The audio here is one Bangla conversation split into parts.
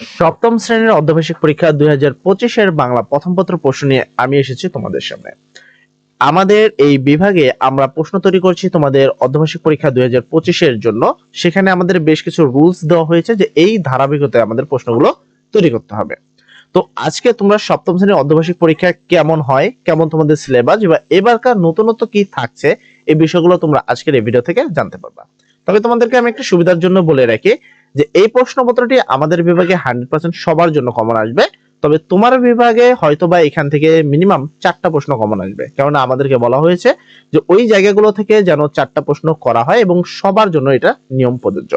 সপ্তম শ্রেণির অর্ধবার্ষিক পরীক্ষা দুই পঁচিশের বাংলা প্রথম পত্র প্রশ্ন নিয়ে আমি এসেছি তোমাদের সামনে। আমাদের এই বিভাগে আমরা প্রশ্ন তৈরি করছি তোমাদের অর্ধবার্ষিক পরীক্ষা দুই পঁচিশের জন্য। সেখানে আমাদের বেশ কিছু রুলস দেওয়া হয়েছে যে এই ধারাবাহিকতায় আমাদের প্রশ্নগুলো তৈরি করতে হবে। তো আজকে তোমরা সপ্তম শ্রেণির অর্ধবার্ষিক পরীক্ষা কেমন হয়, কেমন তোমাদের সিলেবাস বা এবারকার নতুনত্ব কি থাকছে, এই বিষয়গুলো তোমরা আজকের এই ভিডিও থেকে জানতে পারবা। তবে তোমাদেরকে আমি একটু সুবিধার জন্য বলে রাখি যে এই প্রশ্নপত্রটি আমাদের বিভাগে হান্ড্রেড পার্সেন্ট সবার জন্য কমন আসবে। তবে তোমার বিভাগে হয়তো বা এখান থেকে মিনিমাম চারটা প্রশ্ন কমন আসবে। কেননা আমাদেরকে বলা হয়েছে যে ওই জায়গাগুলো থেকে যেন চারটা প্রশ্ন করা হয় এবং সবার জন্য এটা নিয়ম প্রযোজ্য।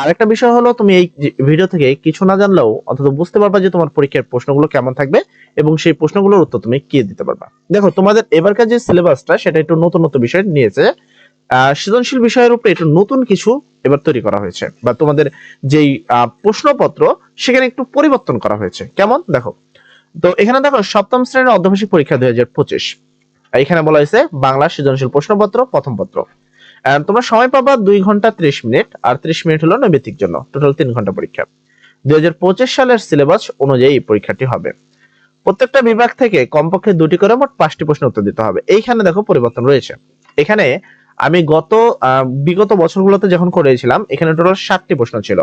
আরেকটা বিষয় হলো, তুমি এই ভিডিও থেকে কিছু না জানলেও অন্তত বুঝতে পারবা যে তোমার পরীক্ষার প্রশ্নগুলো কেমন থাকবে এবং সেই প্রশ্নগুলোর উত্তর তুমি কি দিতে পারবা। দেখো, তোমাদের এবারকার যে সিলেবাসটা সেটা একটু নতুন নতুন বিষয় নিয়েছে। সৃজনশীল বিষয়ের উপরে একটু নতুন কিছু এবার তৈরি করা হয়েছে বা তোমাদের যেই প্রশ্নপত্র সেখানে একটু পরিবর্তন করা হয়েছে। কেমন? দেখো। তো এখানে দেখো, সপ্তম শ্রেণির অর্ধবার্ষিক পরীক্ষা দুই হাজার পঁচিশ। এখানে বলা হয়েছে বাংলা সৃজনশীল প্রশ্নপত্র, প্রথম পত্র। তোমরা সময় পাবা দুই ঘণ্টা ত্রিশ মিনিট, আর ত্রিশ মিনিট হলো নৈবেতিক জন্য টোটাল তিন ঘণ্টা পরীক্ষা। দুই হাজার পঁচিশ সালের সিলেবাস অনুযায়ী পরীক্ষাটি হবে। প্রত্যেকটা বিভাগ থেকে কমপক্ষে দুটি করে মোট পাঁচটি প্রশ্ন উত্তর দিতে হবে। এইখানে দেখো পরিবর্তন রয়েছে। এখানে আমি গত বিগত বছরগুলোতে যখন করেছিলাম, এখানে টোটাল ষাটটি প্রশ্ন ছিল।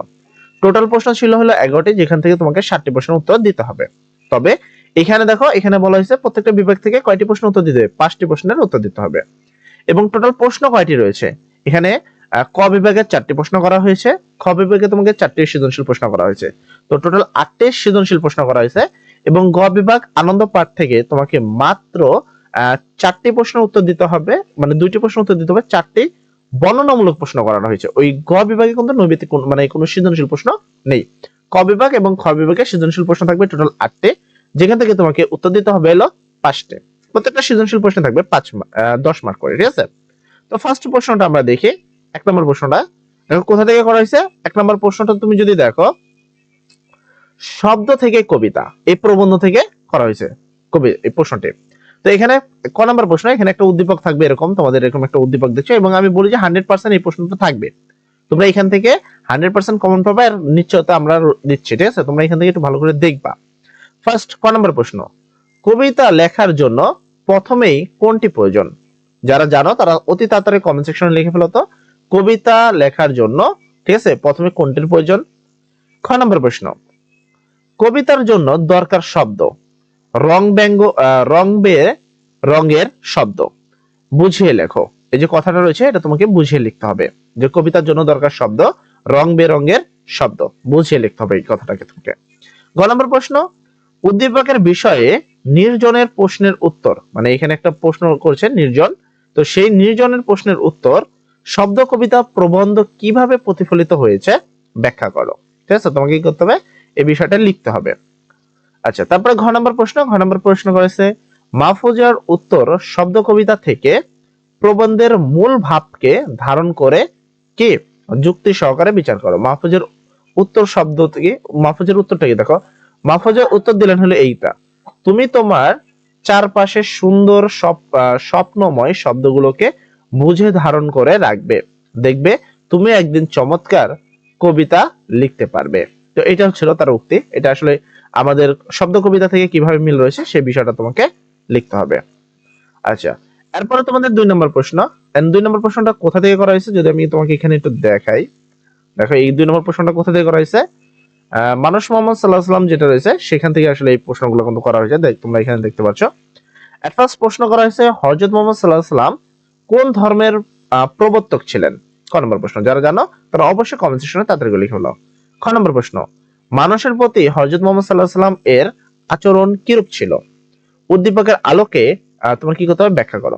টোটাল প্রশ্ন ছিল হলো এগারোটি, যেখান থেকে তোমাকে ষাটটি প্রশ্নের উত্তর দিতে হবে। তবে এখানে দেখো, এখানে বলা হয়েছে প্রত্যেকটা বিভাগ থেকে কয়টি প্রশ্ন উত্তর দিতে হবে? পাঁচটি প্রশ্নের উত্তর দিতে হবে। এবং টোটাল প্রশ্ন কয়টি রয়েছে? এখানে ক বিভাগের চারটি প্রশ্ন করা হয়েছে, খ বিভাগে তোমাকে চারটি সৃজনশীল প্রশ্ন করা হয়েছে। তো টোটাল আটটি সৃজনশীল প্রশ্ন করা হয়েছে এবং গ বিভাগ আনন্দ পাঠ থেকে তোমাকে মাত্র চারটি প্রশ্নের উত্তর দিতে হবে মানে দুইটি প্রশ্ন উত্তর দিতে হবে, চারটি বর্ণনামূলক প্রশ্ন করানো হয়েছে। ওই গ বিভাগে কিন্তু নৈবেতিক কোন- মানে কোনো সৃজনশীল প্রশ্ন নেই। ক বিভাগ এবং খ বিভাগে সৃজনশীল প্রশ্ন থাকবে টোটাল আটটি। যেখান থেকে তোমাকে উত্তর দিতে হবে হলো পাঁচটি। প্রত্যেকটা সৃজনশীল প্রশ্ন থাকবে পাঁচ দশ মার্ক করে, ঠিক আছে? তো ফার্স্ট প্রশ্নটা আমরা দেখি, এক নম্বর প্রশ্নটা। দেখো, কোথা থেকে করা হয়েছে? এক নম্বর প্রশ্নটা তুমি যদি দেখো, শব্দ থেকে কবিতা, এই প্রবন্ধ থেকে করা হয়েছে কবি, এই প্রশ্নটি। তো এখানে ক নম্বর প্রশ্ন, এখানে একটা উদ্দীপক থাকবে এরকম, তোমাদের এরকম একটা উদ্দীপক দেখছ, এবং আমি বলি যে হান্ড্রেড পার্সেন্ট এই প্রশ্নটা থাকবে। তোমরা এখান থেকে হান্ড্রেড পার্সেন্ট কমন পাবে আর নিশ্চয়তা আমরা দিচ্ছি, ঠিক আছে? তোমরা এখান থেকে একটু ভালো করে দেখবা। ফার্স্ট ক নম্বর প্রশ্ন, কবিতা লেখার জন্য প্রথমেই কোনটি প্রয়োজন? যারা জানো, তারা অতি তাড়াতাড়ি কমেন্ট সেকশনে লিখে ফেলো তো। কবিতা লেখার জন্য, ঠিক আছে? প্রথমে কোনটির প্রয়োজন? খ নম্বর প্রশ্ন, কবিতার জন্য দরকার শব্দ। রং ব্যঙ্গ রং বে রঙের শব্দ। বুঝিয়ে লেখো। এই যে কথাটা রয়েছে, এটা তোমাকে বুঝিয়ে লিখতে হবে। যে কবিতার জন্য দরকার শব্দ রং বেরঙের শব্দ। বুঝিয়ে লিখতে হবে এই কথাটাকে তোমাকে। গ নম্বর প্রশ্ন, উদ্দীপকের বিষয়ে নির্জনের প্রশ্নের উত্তর। মানে এখানে একটা প্রশ্ন করছে নির্জন। তো সেই নির্জনের প্রশ্নের উত্তর শব্দ, কবিতা, প্রবন্ধ কীভাবে প্রতিফলিত হয়েছে, ব্যাখ্যা করো। ঠিক আছে? তোমাকে কি করতে হবে? এই বিষয়টা লিখতে হবে। আচ্ছা তারপরে ঘ নম্বর প্রশ্ন, ঘ নম্বর প্রশ্ন করেছে, মাহফুজার উত্তর শব্দ কবিতা থেকে প্রবন্ধের মূল ভাবকে ধারণ করে কি? যুক্তি সহকারে বিচার করো। মাহফুজের উত্তর শব্দ থেকে, মাহফুজের উত্তরটা কি দেখো? মাহফুজের উত্তর দিলেন হলো এইটা, তুমি তোমার চারপাশে সুন্দর স্বপ্নময় শব্দগুলোকে বুঝে ধারণ করে রাখবে। দেখবে তুমি একদিন চমৎকার কবিতা লিখতে পারবে। তো এটা ছিল তার উক্তি। এটা আসলে আমাদের শব্দ কবিতা থেকে কীভাবে মিল রয়েছে সেই বিষয়টা তোমাকে লিখতে হবে। আচ্ছা এরপরে তোমাদের দুই নম্বর প্রশ্ন। দুই নম্বর প্রশ্নটা কোথা থেকে করা হয়েছে? যদি আমি তোমাকে এখানে একটু দেখাই। দেখো, এই দুই নম্বর প্রশ্নটা কোথা থেকে করা হয়েছে? মানুষ মোহাম্মদ সাল্লাহ সাল্লাম যেটা রয়েছে, সেখান থেকে আসলে এই প্রশ্নগুলো কিন্তু করা হয়েছে। দেখ, তোমরা এখানে দেখতে পাচ্ছ। এট ফার্স্ট প্রশ্ন করা হয়েছে হজরত মোহাম্মদ সাল্লাহ সাল্লাম কোন ধর্মের প্রবর্তক ছিলেন? ক নম্বর প্রশ্ন। যারা জানো, তারা অবশ্যই কমেন্ট সেকশনে তাড়াতাড়ি লিখে ফেলো। খ নম্বর প্রশ্ন মানুষের প্রতি হজরত মোহাম্মদ সাল্লাহ সাল্লাম এর আচরণ কিরূপ ছিল? উদ্দীপকের আলোকে তোমার কি করতে হবে? ব্যাখ্যা করো।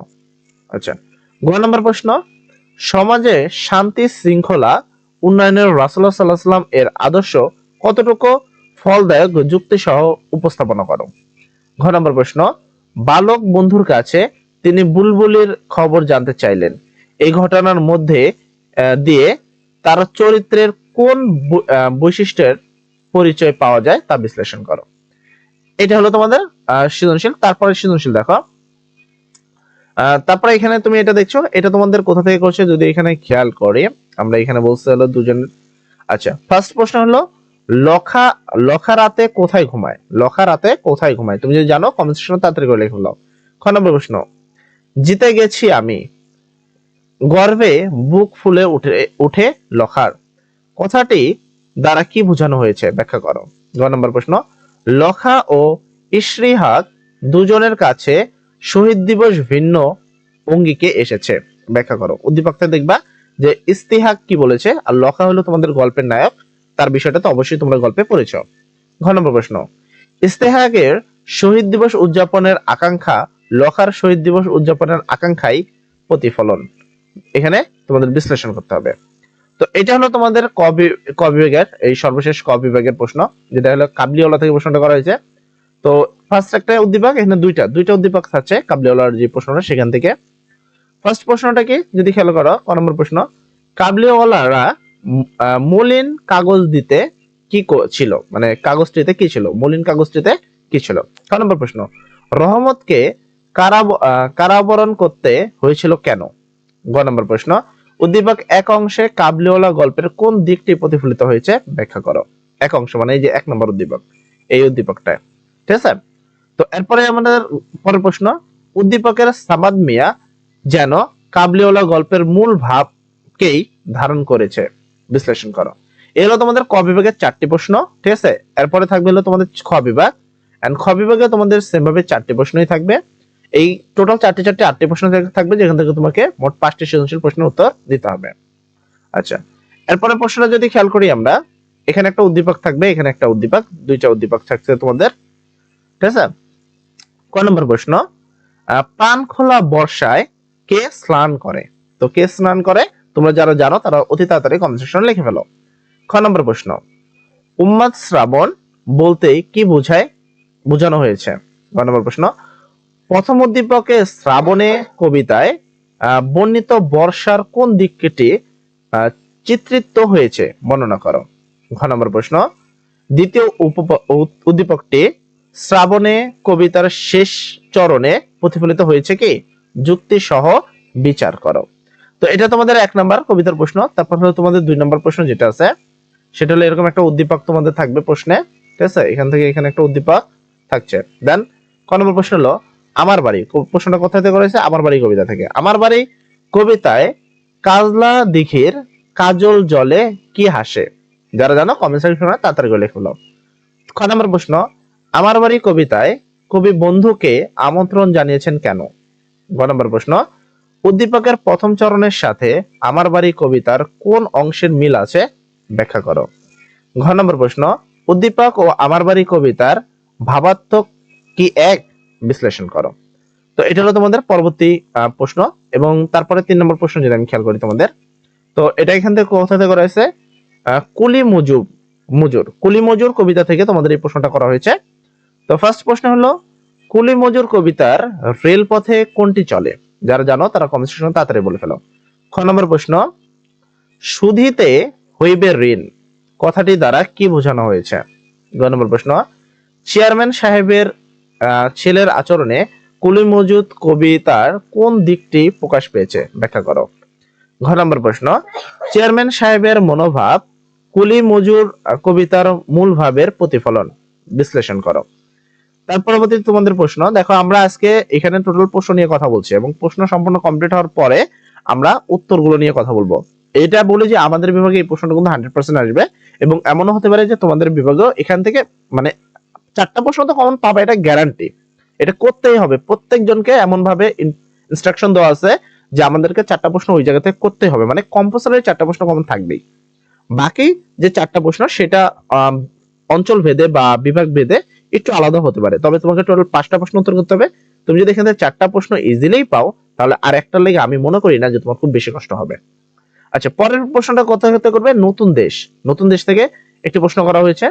আচ্ছা গ নম্বর প্রশ্ন, সমাজে শান্তি শৃঙ্খলা উন্নয়নের রাসুল্লাহ সাল্লাহ সাল্লাম এর আদর্শ কতটুকু ফলদায়ক যুক্তি সহ উপস্থাপনা করো? ঘ নম্বর প্রশ্ন, বালক বন্ধুর কাছে তিনি বুলবুলির খবর জানতে চাইলেন। এই ঘটনার মধ্যে দিয়ে তার চরিত্রের কোন বৈশিষ্ট্যের পরিচয় পাওয়া যায়, তা বিশ্লেষণ করো। এটা হলো তোমাদের সৃজনশীল। তারপরে সৃজনশীল দেখো। তারপরে এখানে তুমি এটা দেখছ, এটা তোমাদের কোথা থেকে করছে, যদি এখানে খেয়াল করে, আমরা এখানে বলতে হলো দুজন আচ্ছা ফার্স্ট প্রশ্ন হলো, লখা লখা রাতে কোথায় ঘুমায়? লখা রাতে কোথায় ঘুমায়? তুমি যদি জানো কমেন্ট সেকশনে তাড়াতাড়ি করে লিখে দাও খ নম্বর প্রশ্ন, জিতে গেছি আমি। গর্বে বুক ফুলে উঠে উঠে লখার। কথাটি দ্বারা কি বোঝানো হয়েছে? ব্যাখ্যা করো। গ নম্বর প্রশ্ন, লখা ও ইশ্রিহাক দুজনের কাছে শহীদ দিবস ভিন্ন অঙ্গিকে এসেছে। ব্যাখ্যা করো। উদ্দীপকটা দেখবা যে ইস্তিহাক কি বলেছে আর লখা হলো তোমাদের গল্পের নায়ক। তার বিষয়টা তো অবশ্যই তোমরা গল্পে পড়েছ। ঘ নম্বর প্রশ্ন ইস্তেহাকের শহীদ দিবস উদযাপনের আকাঙ্ক্ষা, লখার শহীদ দিবস উদযাপনের আকাঙ্ক্ষাই প্রতিফলন। এখানে তোমাদের বিশ্লেষণ করতে হবে। তো এটা হলো তোমাদের ক বি- ক বিভাগের, এই সর্বশেষ ক বিভাগের প্রশ্ন, যেটা হলো কাবলিওয়ালা থেকে প্রশ্নটা করা হয়েছে। তো ফার্স্ট একটা উদ্দীপক, এখানে দুইটা দুইটা উদ্দীপক থাকছে কাবলিওয়ালার যে প্রশ্নটা সেখান থেকে। ফার্স্ট প্রশ্নটা কি? যদি খেয়াল করো, ক নম্বর প্রশ্ন, কাবলিওয়ালারা মলিন কাগজ দিতে কি ছিল? মানে কাগজটিতে কি ছিল? মলিন কাগজটিতে কি ছিল? ক নম্বর প্রশ্ন, রহমতকে কারাবরণ করতে হয়েছিল কেন? গ নম্বর প্রশ্ন উদ্দীপক এক অংশে কাবলিওয়ালা গল্পের কোন দিকটি প্রতিফলিত হয়েছে ব্যাখ্যা করো। এক অংশ মানে এই যে এক নম্বর উদ্দীপক, এই উদ্দীপকটা। ঠিক আছে? তো এরপরে আমাদের পরের প্রশ্ন, উদ্দীপকের সামাদ মিয়া যেন কাবলিওয়ালা গল্পের মূল ভাবকেই ধারণ করেছে। বিশ্লেষণ করো। এই হলো তোমাদের ক বিভাগের চারটি প্রশ্ন, ঠিক আছে? এরপরে থাকবে হলো তোমাদের খ বিভাগ। এন্ড খ বিভাগে তোমাদের সেমভাবে চারটি প্রশ্নই থাকবে। এই টোটাল চারটি চারটি আটটি প্রশ্ন থাকবে, যেখান থেকে তোমাকে মোট পাঁচটি সৃজনশীল প্রশ্নের উত্তর দিতে হবে। আচ্ছা এরপরে প্রশ্নটা যদি খেয়াল করি আমরা, এখানে একটা উদ্দীপক থাকবে, এখানে একটা উদ্দীপক, দুইটা উদ্দীপক থাকছে তোমাদের। ঠিক আছে? ক নম্বর প্রশ্ন প্রাণ খোলা বর্ষায় কে স্নান করে? তো কে স্নান করে? তোমরা যারা জানো, তারা অতি তাড়াতাড়ি কমেন্ট সেকশনে লিখে ফেলো। খ নম্বর প্রশ্ন উম্মাদ শ্রাবণ বলতে কি বোঝায়? বোঝানো হয়েছে। গ নম্বর প্রশ্ন প্রথম উদ্দীপকে শ্রাবণে কবিতায় বর্ণিত বর্ষার কোন দিকটি চিত্রিত হয়েছে? বর্ণনা করো। ঘ নম্বর প্রশ্ন। দ্বিতীয় উদ্দীপকটি শ্রাবণে কবিতার শেষ চরণে প্রতিফলিত হয়েছে কি? যুক্তি সহ বিচার করো। তো এটা তোমাদের এক নম্বর কবিতার প্রশ্ন, তারপর হলো তোমাদের দুই নম্বর প্রশ্ন যেটা আছে, সেটা হলো এরকম একটা উদ্দীপক তোমাদের থাকবে প্রশ্নে, ঠিক আছে? এখান থেকে এখানে একটা উদ্দীপক থাকছে। দেন ক নম্বর প্রশ্ন হলো আমার বাড়ি। প্রশ্নটা কোথা থেকে করেছে? আমার বাড়ি কবিতা থেকে। আমার বাড়ি কবিতায় কাজলা দিঘির কাজল জলে কি হাসে? যারা জানো কমেন্ট সেকশনে তাড়াতাড়ি করে লিখে। খ নম্বর প্রশ্ন, আমার বাড়ি কবিতায় কবি বন্ধুকে আমন্ত্রণ জানিয়েছেন কেন? গ নম্বর প্রশ্ন, উদ্দীপকের প্রথম চরণের সাথে আমার বাড়ি কবিতার কোন অংশের মিল আছে? ব্যাখ্যা করো। ঘ নম্বর প্রশ্ন, উদ্দীপক ও আমার বাড়ি কবিতার ভাবাত্মক কি এক? বিশ্লেষণ করো। তো এটা হলো তোমাদের পরবর্তী প্রশ্ন এবং তারপরে তিন নম্বর প্রশ্ন যেটা আমি খেয়াল করি তোমাদের। তো এটা এখান থেকে কোথা থেকে রয়েছে কুলি মজুব মজুর। কুলি মজুর কবিতা থেকে তোমাদের এই প্রশ্নটা করা হয়েছে। তো ফার্স্ট প্রশ্ন হলো কুলি মজুর কবিতার রেলপথে কোনটি চলে? যারা জানো তারা কমেন্ট সেকশনে তাড়াতাড়ি বলে ফেলো। খ নম্বর প্রশ্ন, সুধিতে হইবে ঋণ। কথাটি দ্বারা কি বোঝানো হয়েছে? গ নম্বর প্রশ্ন, চেয়ারম্যান সাহেবের ছেলের আচরণে কুলি মজুদ কবিতার কোন দিকটি প্রকাশ পেয়েছে? ব্যাখ্যা করো। ঘ নম্বর প্রশ্ন, চেয়ারম্যান সাহেবের মনোভাব কুলি মজুর কবিতার মূল ভাবের প্রতিফলন। বিশ্লেষণ করো। তার পরবর্তী তোমাদের প্রশ্ন, দেখো আমরা আজকে এখানে টোটাল প্রশ্ন নিয়ে কথা বলছি এবং প্রশ্ন সম্পূর্ণ কমপ্লিট হওয়ার পরে আমরা উত্তরগুলো নিয়ে কথা বলব। এটা বলি যে আমাদের বিভাগে এই প্রশ্নটা কিন্তু হান্ড্রেড পার্সেন্ট আসবে এবং এমনও হতে পারে যে তোমাদের বিভাগেও এখান থেকে মানে চারটা প্রশ্ন তো কমন পাবে, এটা গ্যারান্টি এটা করতেই হবে। প্রত্যেকজনকে এমন ভাবে ইনস্ট্রাকশন দেওয়া আছে যে আমাদেরকে চারটা প্রশ্ন ওই জায়গা থেকে করতেই হবে। মানে কম্পালসারি চারটা প্রশ্ন কমন থাকবেই। বাকি যে চারটা প্রশ্ন, সেটা অঞ্চল ভেদে বা বিভাগ ভেদে একটু আলাদা হতে পারে। তবে তোমাকে টোটাল পাঁচটা প্রশ্ন উত্তর করতে হবে। তুমি যদি এখানে চারটা প্রশ্ন ইজিলি পাও, তাহলে আর একটা লেগে আমি মনে করি না যে তোমার খুব বেশি কষ্ট হবে। আচ্ছা পরের প্রশ্নটা কথা করবে? নতুন দেশ। নতুন দেশ থেকে একটি প্রশ্ন করা হয়েছে।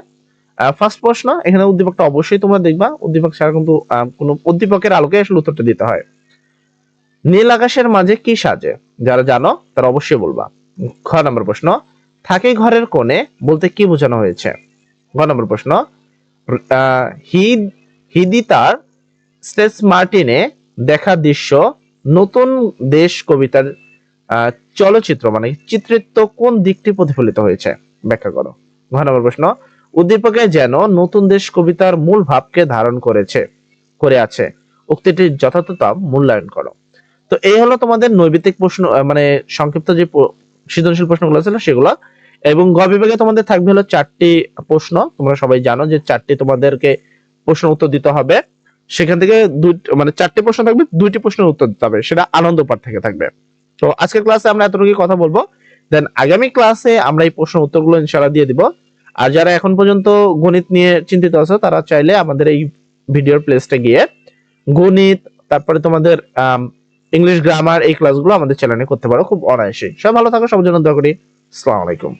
ফার্স্ট প্রশ্ন, এখানে উদ্দীপকটা অবশ্যই তোমরা দেখবা। উদ্দীপক ছাড়া কিন্তু কোনো উদ্দীপকের আলোকে আসলে উত্তরটা দিতে হয়। নীল আকাশের মাঝে কি সাজে? যারা জানো, তারা অবশ্যই বলবা। খ নম্বর প্রশ্ন, থাকে ঘরের কোণে বলতে কি বোঝানো হয়েছে? গ নম্বর প্রশ্ন হিদ, হিদি তার স্টেস মার্টিনে দেখা দৃশ্য নতুন দেশ কবিতার চলচ্চিত্র মানে চিত্রিত কোন দিকটি প্রতিফলিত হয়েছে? ব্যাখ্যা করো। ঘ নম্বর প্রশ্ন উদ্দীপকে যেন নতুন দেশ কবিতার মূল ভাবকে ধারণ করেছে, করে আছে। উক্তিটির যথাযথতা মূল্যায়ন করো। তো এই হলো তোমাদের নৈবিত্তিক প্রশ্ন মানে সংক্ষিপ্ত যে সৃজনশীল প্রশ্নগুলো ছিল সেগুলো। এবং গ বিভাগে তোমাদের থাকবে হলো চারটি প্রশ্ন। তোমরা সবাই জানো যে চারটি তোমাদেরকে প্রশ্ন উত্তর দিতে হবে। সেখান থেকে দুই মানে চারটি প্রশ্ন থাকবে, দুইটি প্রশ্নের উত্তর দিতে হবে। সেটা আনন্দ পাঠ থেকে থাকবে। তো আজকের ক্লাসে আমরা এতটুকু কথা বলব। দেন আগামী ক্লাসে আমরা এই প্রশ্ন উত্তরগুলো ইনশাআল্লাহ দিয়ে দিব। আর যারা এখন পর্যন্ত গণিত নিয়ে চিন্তিত আছে, তারা চাইলে আমাদের এই ভিডিওর প্লেসটা গিয়ে গণিত, তারপরে তোমাদের ইংলিশ গ্রামার এই ক্লাসগুলো আমাদের চ্যানেলে করতে পারো খুব অনায়াসে সব ভালো থাকো, সবার জন্য দোয়া করি। আসসালামু আলাইকুম।